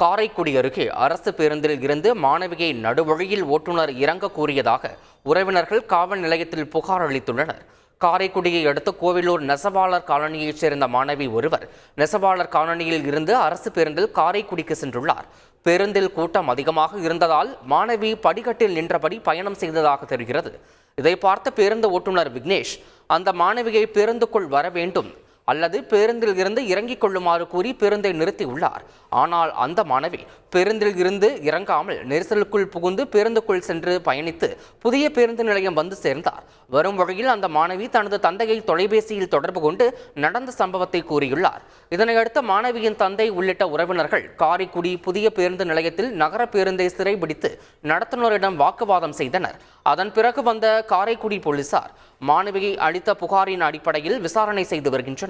காரைக்குடி அருகே அரசு பேருந்தில் இருந்து மாணவியை நடுவழியில் ஓட்டுநர் இறங்க கூறியதாக உறவினர்கள் காவல் நிலையத்தில் புகார் அளித்துள்ளனர். காரைக்குடியை அடுத்து கோவிலூர் நெசவாளர் காலனியைச் சேர்ந்த மாணவி ஒருவர் நெசவாளர் காலனியில் இருந்து அரசு பேருந்தில் காரைக்குடிக்கு சென்றுள்ளார். பேருந்தில் கூட்டம் அதிகமாக இருந்ததால் மாணவி படிக்கட்டில் நின்றபடி பயணம் செய்ததாக தெரிகிறது. இதை பார்த்த பேருந்து ஓட்டுநர் விக்னேஷ் அந்த மாணவியை பேருந்துக்குள் வர வேண்டும். அல்லது பேருந்தில் இருந்து இறங்கிக் கொள்ளுமாறு கூறி பேருந்தை நிறுத்தியுள்ளார் ஆனால் அந்த மாணவி பேருந்தில் இருந்து இறங்காமல் நெரிசலுக்குள் புகுந்து பேருந்துக்குள் சென்று பயணித்து புதிய பேருந்து நிலையம் வந்து சேர்ந்தார். வரும் வழியில் அந்த மாணவி தனது தந்தையை தொலைபேசியில் தொடர்பு கொண்டு நடந்த சம்பவத்தை கூறியுள்ளார். இதனையடுத்து மாணவியின் தந்தை உள்ளிட்ட உறவினர்கள் காரைக்குடி புதிய பேருந்து நிலையத்தில் நகர பேருந்தை சிறைபிடித்து நடத்துனரிடம் வாக்குவாதம் செய்தனர். அதன் பிறகு வந்த காரைக்குடி போலீசார் மாணவியை அளித்த புகாரின் அடிப்படையில் விசாரணை செய்து வருகின்றனர்.